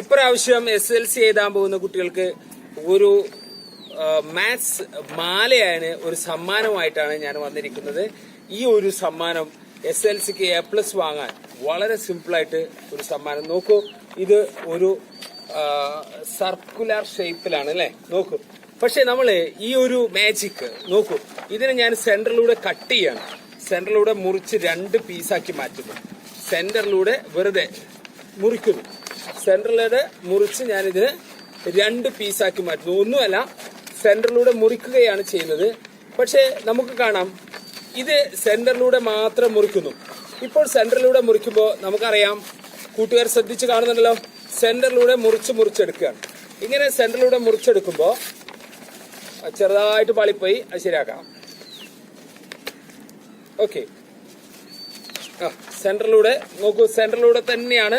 ഇപ്രാവശ്യം S L C എഴുതാൻ പോകുന്ന കുട്ടികൾക്ക് ഒരു മാത്സ് മാലയാണ് ഒരു സമ്മാനമായിട്ടാണ് ഞാൻ വന്നിരിക്കുന്നത്. ഈ ഒരു സമ്മാനം എസ് എൽ സിക്ക് എ പ്ലസ് വാങ്ങാൻ വളരെ സിമ്പിളായിട്ട് ഒരു സമ്മാനം. നോക്കൂ ഇത് ഒരു സർക്കുലർ ഷേപ്പിലാണ് അല്ലേ? നോക്കൂ. പക്ഷെ നമ്മൾ ഈ ഒരു മാജിക് നോക്കൂ. ഇതിനെ ഞാൻ സെന്ററിലൂടെ കട്ട് ചെയ്യാണ്. സെന്ററിലൂടെ മുറിച്ച് രണ്ട് പീസാക്കി മാറ്റുന്നു. സെന്ററിലൂടെ വെറുതെ മുറിക്കുന്നു. സെന്ററിലൂടെ മുറിച്ച് ഞാനിതിന് രണ്ട് പീസാക്കി മാറ്റുന്നു. ഒന്നുമല്ല സെന്ററിലൂടെ മുറിക്കുകയാണ് ചെയ്യുന്നത്. പക്ഷേ നമുക്ക് കാണാം ഇത് സെന്ററിലൂടെ മാത്രം മുറിക്കുന്നു. ഇപ്പോൾ സെന്ററിലൂടെ മുറിക്കുമ്പോൾ നമുക്കറിയാം കൂട്ടുകാർ ശ്രദ്ധിച്ച് കാണുന്നുണ്ടല്ലോ സെന്ററിലൂടെ മുറിച്ച് മുറിച്ചെടുക്കുകയാണ്. ഇങ്ങനെ സെന്ററിലൂടെ മുറിച്ചെടുക്കുമ്പോൾ ചെറുതായിട്ട് പാളിപ്പോയി അത് ശരിയാക്കാം. ഓക്കെ. ആ സെന്ററിലൂടെ നോക്കൂ സെന്ററിലൂടെ തന്നെയാണ്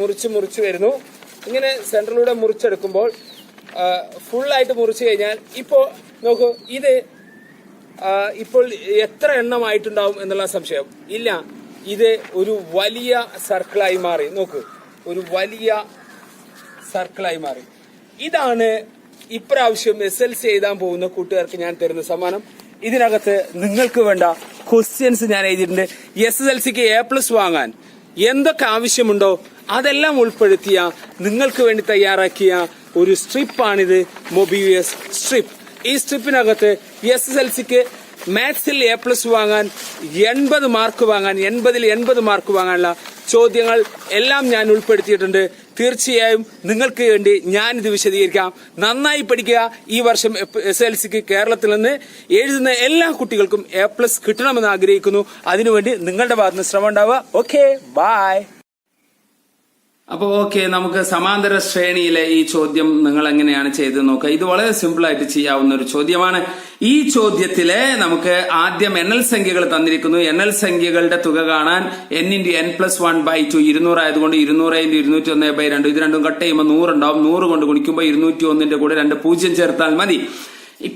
മുറിച്ച് മുറിച്ച് വരുന്നു. ഇങ്ങനെ സെൻട്രലൂടെ മുറിച്ചെടുക്കുമ്പോൾ ഫുള്ളായിട്ട് മുറിച്ച് കഴിഞ്ഞാൽ ഇപ്പോൾ നോക്കൂ ഇത് ഇപ്പോൾ എത്ര എണ്ണമായിട്ടുണ്ടാവും എന്നുള്ള സംശയം. ഇല്ല ഇത് ഒരു വലിയ സർക്കിളായി മാറി. നോക്ക് ഒരു വലിയ സർക്കിളായി മാറി. ഇതാണ് ഇപ്രാവശ്യം എസ് എൽ സി എഴുതാൻ പോകുന്ന കൂട്ടുകാർക്ക് ഞാൻ തരുന്ന സമ്മാനം. ഇതിനകത്ത് നിങ്ങൾക്ക് വേണ്ട ക്വസ്റ്റ്യൻസ് ഞാൻ എഴുതിയിട്ടുണ്ട്. എസ് എസ് എൽ സിക്ക് എ പ്ലസ് വാങ്ങാൻ. എന്തൊക്കെ ആവശ്യമുണ്ടോ? അതെല്ലാം ഉൾപ്പെടുത്തിയ നിങ്ങൾക്ക് വേണ്ടി തയ്യാറാക്കിയ ഒരു സ്ട്രിപ്പാണിത് മൊബിവിയസ് സ്ട്രിപ്പ്. ഈ സ്ട്രിപ്പിനകത്ത് എസ് എസ് എൽ സിക്ക് മാത്സിൽ എ പ്ലസ് വാങ്ങാൻ എൺപത് മാർക്ക് വാങ്ങാൻ എൺപതിൽ എൺപത് മാർക്ക് വാങ്ങാനുള്ള ചോദ്യങ്ങൾ എല്ലാം ഞാൻ ഉൾപ്പെടുത്തിയിട്ടുണ്ട്. തീർച്ചയായും നിങ്ങൾക്ക് വേണ്ടി ഞാൻ ഇത് വിശദീകരിക്കാം. നന്നായി പഠിക്കുക. ഈ വർഷം എസ് എൽ സിക്ക് കേരളത്തിൽ നിന്ന് എഴുതുന്ന എല്ലാ കുട്ടികൾക്കും എ പ്ലസ് കിട്ടണമെന്ന് ആഗ്രഹിക്കുന്നു. അതിനുവേണ്ടി നിങ്ങളുടെ ഭാഗത്ത് ശ്രമം ഉണ്ടാവുക. ഓക്കെ ബായ് അപ്പൊ ഓക്കെ നമുക്ക് സമാന്തര ശ്രേണിയിലെ ഈ ചോദ്യം നിങ്ങൾ എങ്ങനെയാണ് ചെയ്ത് നോക്കുക ഇത് വളരെ സിമ്പിൾ ആയിട്ട് ചെയ്യാവുന്ന ഒരു ചോദ്യമാണ്. ഈ ചോദ്യത്തിലെ നമുക്ക് ആദ്യം എൻ എൽ സംഖ്യകൾ തന്നിരിക്കുന്നു. എൻ എൽ സംഖ്യകളുടെ തുക കാണാൻ N into N plus one by two ഇരുന്നൂറ് ആയതുകൊണ്ട് ഇരുന്നൂറ് ഇന്റു ഇരുന്നൂറ്റി ഒന്ന് ബൈ രണ്ട്. ഇത് രണ്ടും കട്ട് ചെയ്യുമ്പോൾ നൂറുണ്ടാവും നൂറ് കൊണ്ട് കുടിക്കുമ്പോൾ ഇരുന്നൂറ്റി ഒന്നിന്റെ കൂടെ രണ്ട് പൂജ്യം ചേർത്താൽ മതി.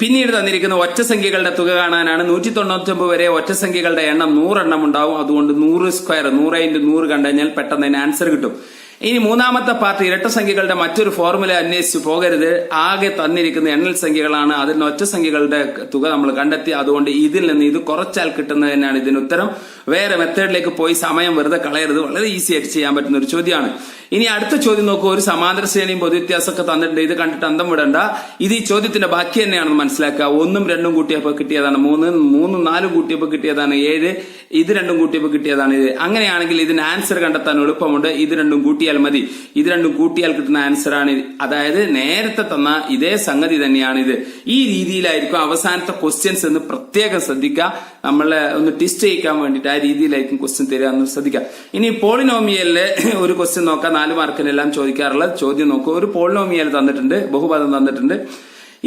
പിന്നീട് തന്നിരിക്കുന്ന ഒറ്റ സംഖ്യകളുടെ തുക കാണാനാണ് നൂറ്റി തൊണ്ണൂറ്റൊമ്പത് വരെ ഒറ്റ സംഖ്യകളുടെ എണ്ണം നൂറെണ്ണം ഉണ്ടാവും. അതുകൊണ്ട് നൂറ് സ്ക്വയർ നൂറ് ഇന്റു നൂറ് കണ്ടു കഴിഞ്ഞാൽ പെട്ടെന്ന് അതിന് ആൻസർ കിട്ടും. ഇനി മൂന്നാമത്തെ പാർട്ട് ഇരട്ട സംഖ്യകളുടെ മറ്റൊരു ഫോർമുല അന്വേഷിച്ച് പോകരുത്. ആകെ തന്നിരിക്കുന്ന എണ്ണൽ സംഖ്യകളാണ്. അതിന് ഒറ്റ സംഖ്യകളുടെ തുക നമ്മൾ കണ്ടെത്തി. അതുകൊണ്ട് ഇതിൽ നിന്ന് ഇത് കുറച്ചാൽ കിട്ടുന്നത് തന്നെയാണ് ഇതിന് ഉത്തരം. വേറെ മെത്തേഡിലേക്ക് പോയി സമയം വെറുതെ കളയരുത്. വളരെ ഈസി ആയിട്ട് ചെയ്യാൻ പറ്റുന്ന ഒരു ചോദ്യമാണ്. ഇനി അടുത്ത ചോദ്യം നോക്കൂ. ഒരു സമാന്തര ശ്രേണിയും പൊതുവ്യത്യാസമൊക്കെ തന്നിട്ടുണ്ട്. ഇത് കണ്ടിട്ട് അന്തം വിടണ്ട. ഇത് ഈ ചോദ്യത്തിന്റെ ബാക്കി തന്നെയാണെന്ന് മനസ്സിലാക്കുക. ഒന്നും രണ്ടും കൂട്ടിയപ്പോൾ കിട്ടിയതാണ് മൂന്ന്. മൂന്നും നാലും കൂട്ടിയപ്പോൾ കിട്ടിയതാണ് ഏഴ്. ഇത് രണ്ടും കൂട്ടിയപ്പോൾ കിട്ടിയതാണ് ഇത്. അങ്ങനെയാണെങ്കിൽ ഇതിന് ആൻസർ കണ്ടെത്താൻ എളുപ്പമുണ്ട്. ഇത് രണ്ടും കൂട്ടിയാൽ മതി. ഇത് രണ്ടും കൂട്ടിയാൽ കിട്ടുന്ന ആൻസർ ആണ് അതായത് നേരത്തെ തന്ന ഇതേ സംഗതി തന്നെയാണ് ഇത്. ഈ രീതിയിലായിരിക്കും അവസാനത്തെ ക്വസ്റ്റ്യൻസ് എന്ന് പ്രത്യേകം ശ്രദ്ധിക്കുക. നമ്മളെ ഒന്ന് ടെസ്റ്റ് ചെയ്യിക്കാൻ വേണ്ടിയിട്ട് ആ രീതിയിലായിരിക്കും ക്വസ്റ്റ്യൻ തരിക എന്ന് ശ്രദ്ധിക്കാം. ഇനി പോളിനോമിയലിൽ ഒരു ക്വസ്റ്റ്യൻ നോക്കാം. നാല് മാർക്കിനെല്ലാം ചോദിക്കാറുള്ള ചോദ്യം നോക്കുക ഒരു പോളിനോമിയൽ തന്നിട്ടുണ്ട് ബഹുപദം തന്നിട്ടുണ്ട്.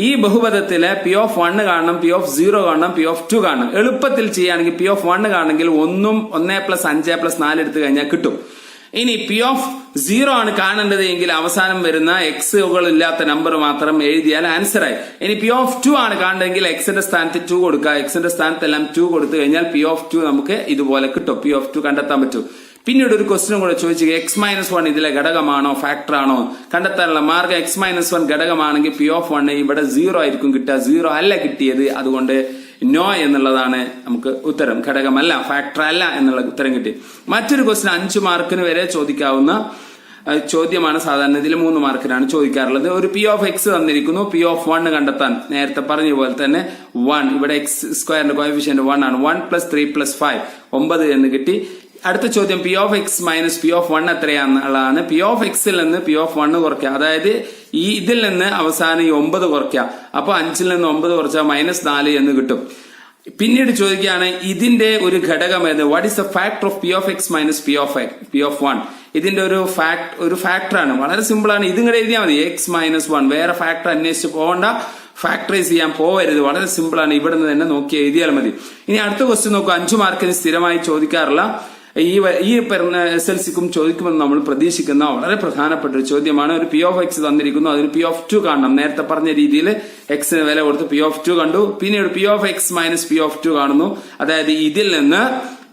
ഈ ബഹുപദത്തിലെ പി ഓഫ് വണ്ണ് കാണണം പി ഓഫ് സീറോ കാണണം പി ഓഫ് ടു കാണണം. എളുപ്പത്തിൽ ചെയ്യുകയാണെങ്കിൽ പി ഓഫ് വണ്ണ് കാണണമെങ്കിൽ ഒന്നും ഒന്നേ പ്ലസ് അഞ്ച് പ്ലസ് നാല് എടുത്തു കഴിഞ്ഞാൽ കിട്ടും. ഇനി പി ഓഫ് സീറോ ആണ് കാണേണ്ടത് എങ്കിൽ അവസാനം വരുന്ന എക്സുകൾ ഇല്ലാത്ത നമ്പർ മാത്രം എഴുതിയാൽ ആൻസർ ആയി. ഇനി പി ഓഫ് ടു ആണ് കാണേണ്ടതെങ്കിൽ എക്സിന്റെ സ്ഥാനത്ത് ടു കൊടുക്കുക. എക്സിന്റെ സ്ഥാനത്ത് എല്ലാം ടു കൊടുത്തു കഴിഞ്ഞാൽ പി ഓഫ് ടു നമുക്ക് ഇതുപോലെ കിട്ടും. പി ഓഫ് ടു കണ്ടെത്താൻ പറ്റും. പിന്നീട് ഒരു ക്വസ്റ്റ്യൻ കൂടെ ചോദിച്ചു എക്സ് മൈനസ് വൺ ഇതിലെ ഘടകമാണോ ഫാക്ടർ ആണോ? കണ്ടെത്താനുള്ള മാർഗം എക്സ് മൈനസ് വൺ ഘടകമാണെങ്കിൽ പി ഓഫ് വൺ ഇവിടെ സീറോ ആയിരിക്കും കിട്ടുക. സീറോ അല്ല കിട്ടിയത്. അതുകൊണ്ട് നോ എന്നുള്ളതാണ് നമുക്ക് ഉത്തരം. ഘടകമല്ല ഫാക്ടർ അല്ല എന്നുള്ള ഉത്തരം കിട്ടി. മറ്റൊരു ക്വസ്റ്റ്യൻ അഞ്ചു മാർക്കിന് വരെ ചോദിക്കാവുന്ന ചോദ്യമാണ് സാധാരണ ഇതിൽ മൂന്ന് മാർക്കിനാണ് ചോദിക്കാറുള്ളത്. ഒരു പി ഓഫ് എക്സ് തന്നിരിക്കുന്നു. പി ഓഫ് വൺ കണ്ടെത്താൻ നേരത്തെ പറഞ്ഞ പോലെ തന്നെ വൺ ഇവിടെ എക്സ് സ്ക്വയറിന്റെ കോഫിഷ്യന്റ് വൺ ആണ്. One plus three plus five ഒമ്പത് എന്ന് കിട്ടി. അടുത്ത ചോദ്യം P of X minus P of one എത്രയാണെന്നുള്ളതാണ്. P of എക്സിൽ നിന്ന് പി ഓഫ് വൺ കുറയ്ക്കുക അതായത് ഈ ഇതിൽ നിന്ന് അവസാനം ഈ ഒമ്പത് കുറയ്ക്കുക. അപ്പൊ അഞ്ചിൽ നിന്ന് ഒമ്പത് കുറച്ചാൽ മൈനസ് നാല് എന്ന് കിട്ടും. പിന്നീട് ചോദിക്കുകയാണ് ഇതിന്റെ ഒരു ഘടകം ഏത്? What is the factor of P of X minus P of P of one ഇതിന്റെ ഒരു ഫാക്ട് ഒരു ഫാക്ടറാണ് വളരെ സിമ്പിൾ ആണ്. ഇതും കൂടെ എഴുതിയാൽ മതി. എക്സ് മൈനസ് വൺ വേറെ ഫാക്ടർ അന്വേഷിച്ച് പോകണ്ട. ഫാക്ടറൈസ് ചെയ്യാൻ പോവരുത്. വളരെ സിമ്പിൾ ആണ്. നിന്ന് തന്നെ നോക്കി എഴുതിയാൽ മതി. ഇനി അടുത്ത ക്വസ്റ്റ്യൻ നോക്കൂ. അഞ്ചു മാർക്കിന് സ്ഥിരമായി ചോദിക്കാറില്ല. ഈ ഈ എസ് എൽ സിക്കും ചോദിക്കുമെന്ന് നമ്മൾ പ്രതീക്ഷിക്കുന്ന വളരെ പ്രധാനപ്പെട്ട ഒരു ചോദ്യമാണ്. ഒരു പി ഓഫ് എക്സ് തന്നിരിക്കുന്നു. അതിന് പി ഓഫ് ടു കാണണം. നേരത്തെ പറഞ്ഞ രീതിയിൽ എക്സിന് വില കൊടുത്ത് പി ഓഫ് ടു കണ്ടു. പിന്നീട് P of X minus P of two കാണുന്നു. അതായത് ഇതിൽ നിന്ന്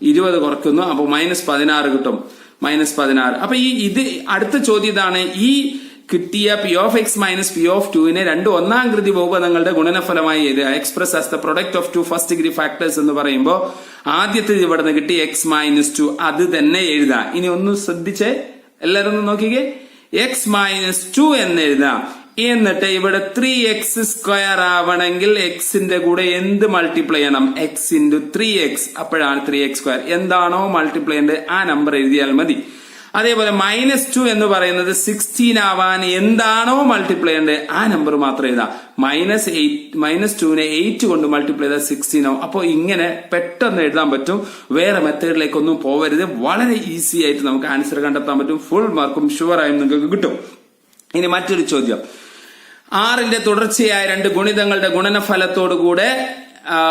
ഇരുപത് കുറയ്ക്കുന്നു. അപ്പോൾ മൈനസ് പതിനാറ് കിട്ടും. മൈനസ് പതിനാറ്. അപ്പൊ ഈ ഇത് അടുത്ത ചോദ്യം ഇതാണ്. ഈ കിട്ടിയ P of X minus P of ടുവിനെ രണ്ട് ഒന്നാം കൃതി ബഹുപദങ്ങളുടെ ഗുണനഫലമായി എഴുതുക express as the product of two first degree factors എന്ന് പറയുമ്പോൾ ആദ്യത്തെ ഇവിടെ നിന്ന് കിട്ടി എക്സ് മൈനസ് ടു അത് തന്നെ എഴുതാം. ഇനി ഒന്ന് ശ്രദ്ധിച്ചേ? എല്ലാവരും ഒന്ന് നോക്കിക്കേ. എക്സ് മൈനസ് ടു എന്ന് എഴുതാം. എന്നിട്ട് ഇവിടെ ത്രീ എക്സ് സ്ക്വയർ ആവണമെങ്കിൽ എക്സിന്റെ കൂടെ എന്ത് മൾട്ടിപ്ലൈ ചെയ്യണം? എക്സ് ഇന്റു ത്രീ എക്സ് അപ്പോഴാണ് ത്രീ എക്സ് സ്ക്വയർ എന്താണോ മൾട്ടിപ്ലൈ ചെയ്യേണ്ടത്? ആ നമ്പർ എഴുതിയാൽ മതി. അതേപോലെ മൈനസ് ടു എന്ന് പറയുന്നത് സിക്സ്റ്റീൻ ആവാൻ എന്താണോ മൾട്ടിപ്ലൈ ചെയ്യേണ്ടത് ആ നമ്പർ മാത്രം എഴുതാം. മൈനസ് എയ്റ്റ് മൈനസ് ടുവിനെ എയ്റ്റ് കൊണ്ട് മൾട്ടിപ്ലൈ ചെയ്താൽ സിക്സ്റ്റീൻ ആവും. അപ്പോൾ ഇങ്ങനെ പെട്ടെന്ന് എഴുതാൻ പറ്റും. വേറെ മെത്തേഡിലേക്കൊന്നും പോവരുത്. വളരെ ഈസി ആയിട്ട് നമുക്ക് ആൻസർ കണ്ടെത്താൻ പറ്റും. ഫുൾ മാർക്കും ഷുവറായും നിങ്ങൾക്ക് കിട്ടും. ഇനി മറ്റൊരു ചോദ്യം. ആറിന്റെ തുടർച്ചയായ രണ്ട് ഗുണിതങ്ങളുടെ ഗുണനഫലത്തോടുകൂടെ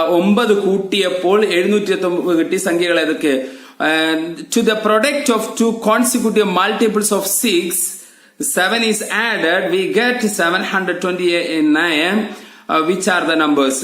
ഒമ്പത് കൂട്ടിയപ്പോൾ എഴുന്നൂറ്റി എത്തൊമ്പത് കിട്ടിയ സംഖ്യകൾ ഏതൊക്കെ? to the product of two consecutive multiples of 6, 7 is added, we get 729, uh, which are the numbers?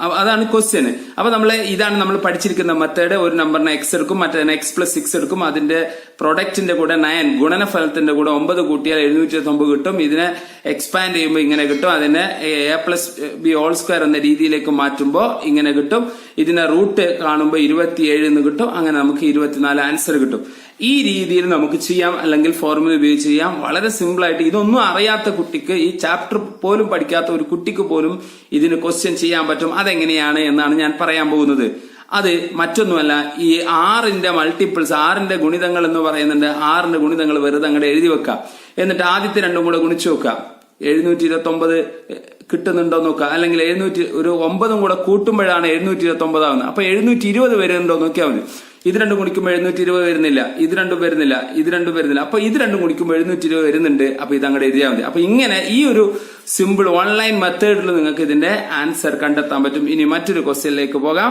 അതാണ് ക്വസ്റ്റ്യൻ അപ്പൊ നമ്മൾ ഇതാണ് നമ്മൾ പഠിച്ചിരിക്കുന്ന മെത്തേഡ്. ഒരു നമ്പറിനെ എക്സ് എടുക്കും മറ്റേ എക്സ് പ്ലസ് സിക്സ് എടുക്കും. അതിന്റെ പ്രൊഡക്റ്റിന്റെ കൂടെ നയൻ ഗുണനഫലത്തിന്റെ കൂടെ ഒമ്പത് കൂട്ടിയാൽ എഴുന്നൂറ്റി ഒമ്പത് കിട്ടും. ഇതിനെ എക്സ്പാൻഡ് ചെയ്യുമ്പോൾ ഇങ്ങനെ കിട്ടും. അതിനെ A plus B all square എന്ന രീതിയിലേക്ക് മാറ്റുമ്പോൾ ഇങ്ങനെ കിട്ടും. ഇതിനെ റൂട്ട് കാണുമ്പോൾ ഇരുപത്തിയേഴ് എന്ന് കിട്ടും. അങ്ങനെ നമുക്ക് ഇരുപത്തിനാല് ആൻസർ കിട്ടും. ഈ രീതിയിൽ നമുക്ക് ചെയ്യാം അല്ലെങ്കിൽ ഫോർമുല ഉപയോഗിച്ച് ചെയ്യാം. വളരെ സിമ്പിൾ ആയിട്ട് ഇതൊന്നും അറിയാത്ത കുട്ടിക്ക് ഈ ചാപ്റ്റർ പോലും പഠിക്കാത്ത ഒരു കുട്ടിക്ക് പോലും ഇതിന് ക്വസ്റ്റ്യൻ ചെയ്യാൻ പറ്റും. അതെങ്ങനെയാണ് എന്നാണ് ഞാൻ പറയാൻ പോകുന്നത്. അത് മറ്റൊന്നുമല്ല ഈ ആറിന്റെ മൾട്ടിപ്പിൾസ് ആറിന്റെ ഗുണിതങ്ങൾ എന്ന് പറയുന്നുണ്ട്. ആറിന്റെ ഗുണിതങ്ങൾ വെറുതെ അങ്ങോട്ട് എഴുതി വെക്കാം. എന്നിട്ട് ആദ്യത്തെ രണ്ടും കൂടെ ഗുണിച്ചു വെക്കാം. എഴുന്നൂറ്റി ഇരുപത്തി ഒമ്പത് കിട്ടുന്നുണ്ടോ നോക്കുക അല്ലെങ്കിൽ എഴുന്നൂറ്റി ഒരു ഒമ്പതും കൂടെ കൂട്ടുമ്പോഴാണ് എഴുന്നൂറ്റി ഇരുപത്തി ഒമ്പതാവുന്നത് അപ്പൊ എഴുന്നൂറ്റി ഇരുപത് വരുന്നുണ്ടോ നോക്കിയാൽ മതി. ഇത് രണ്ടും കുടിക്കുമ്പോൾ എഴുന്നൂറ്റി ഇരുപത് വരുന്നില്ല ഇത് രണ്ടും വരുന്നില്ല ഇത് രണ്ടും വരുന്നില്ല. അപ്പൊ ഇത് രണ്ടും കുടിക്കുമ്പോൾ എഴുന്നൂറ്റി ഇരുപത് വരുന്നുണ്ട് അപ്പൊ ഇത് അങ്ങോട്ട് എഴുതിയാൽ മതി. അപ്പൊ ഇങ്ങനെ ഈ ഒരു സിമ്പിൾ ഓൺലൈൻ മെത്തേഡിൽ നിങ്ങൾക്ക് ഇതിന്റെ ആൻസർ കണ്ടെത്താൻ പറ്റും. ഇനി മറ്റൊരു ക്വസ്റ്റ്യനിലേക്ക് പോകാം.